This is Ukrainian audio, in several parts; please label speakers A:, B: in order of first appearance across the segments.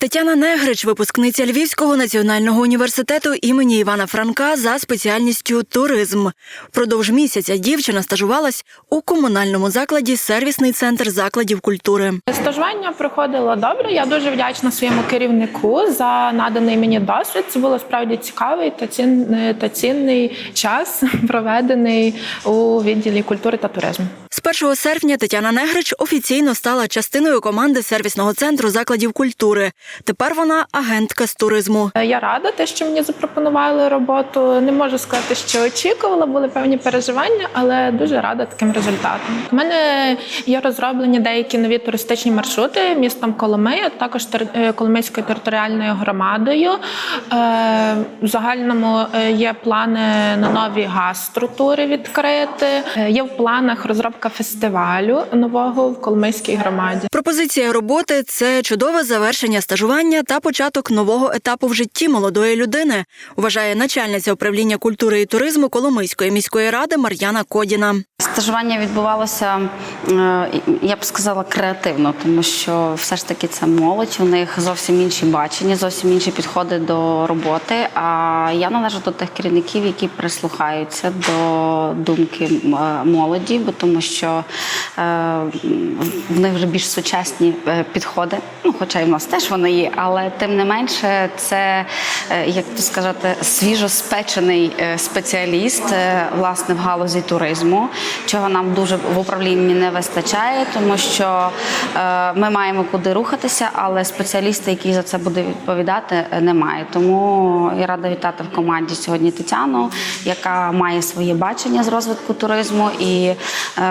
A: Тетяна Негрич, випускниця Львівського національного університету імені Івана Франка за спеціальністю туризм. Впродовж місяця дівчина стажувалась у комунальному закладі сервісний центр закладів культури.
B: Стажування проходило добре. Я дуже вдячна своєму керівнику за наданий мені досвід. Це було справді цікавий та цінний, та цінний час, проведений у відділі культури та туризму.
A: З 1 серпня Тетяна Негрич офіційно стала частиною команди сервісного центру закладів культури. Тепер вона агентка з туризму.
B: Я рада, те, що мені запропонували роботу. Не можу сказати, що очікувала, були певні переживання, але дуже рада таким результатом. У мене є розроблені деякі нові туристичні маршрути містом Коломия, також е, Коломийською територіальною громадою. Е, В загальному е, є плани на нові гастротури відкрити. Е, Є в планах розробка фестивалю нового в Коломийській громаді.
A: Пропозиція роботи це чудове завершення стажування та початок нового етапу в житті молодої людини, вважає начальниця управління культури і туризму Коломийської міської ради Мар'яна Кодіна.
C: Стажування відбувалося, я б сказала, креативно, тому що все ж таки це молодь, у них зовсім інші бачення, зовсім інші підходи до роботи. А я належу до тих керівників, які прислухаються до думки молоді, бо тому що е, в них вже більш сучасні е, підходи. Ну, хоча і в нас теж вони є, але тим не менше, це е, як то сказати, свіжоспечений спеціаліст власне в галузі туризму, чого нам дуже в управлінні не вистачає, тому що ми маємо куди рухатися, але спеціаліста, який за це буде відповідати, немає. Тому я рада вітати в команді сьогодні Тетяну, яка має своє бачення з розвитку туризму, і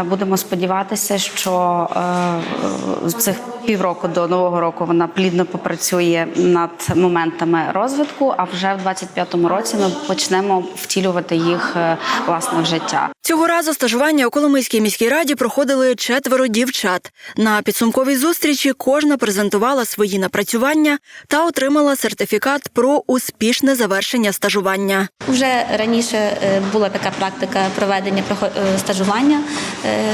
C: будемо сподіватися, що е, з цих півроку до нового року вона плідно попрацює над моментами розвитку. А вже в 25-му році ми почнемо втілювати їх е, власне в життя.
A: Цього разу стажування у Коломийській міській раді проходили четверо дівчат. На підсумковій зустрічі кожна презентувала свої напрацювання та отримала сертифікат про успішне завершення стажування.
D: Вже раніше е, була така практика проведення стажування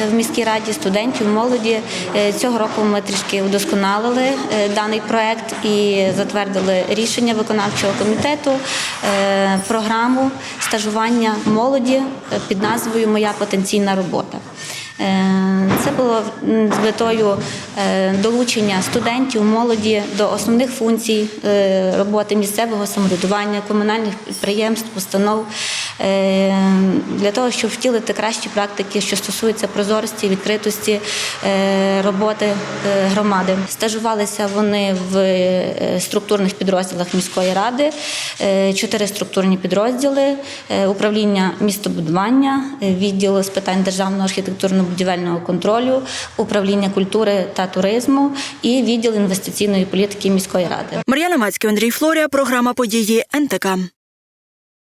D: в міській раді студентів, молоді. Е, Цього року ми трішки удосконалили е, даний проект і затвердили рішення виконавчого комітету, е, програму стажування молоді е, під назвою Моя потенційна робота. Е, Це було з метою е, долучення студентів, молоді до основних функцій е, роботи місцевого самоврядування, комунальних підприємств, установ е, для того, щоб втілити кращі практики, що стосуються прозорості, відкритості е, роботи е, громади. Стажувалися вони в е, структурних підрозділах міської ради, е, чотири структурні підрозділи, е, управління містобудування, е, відділ з питань державного архітектурно-будівельного контролю, управління культури та туризму і відділ інвестиційної політики міської ради.
A: Мар'яна Мацький, Андрій Флорія, програма події НТК.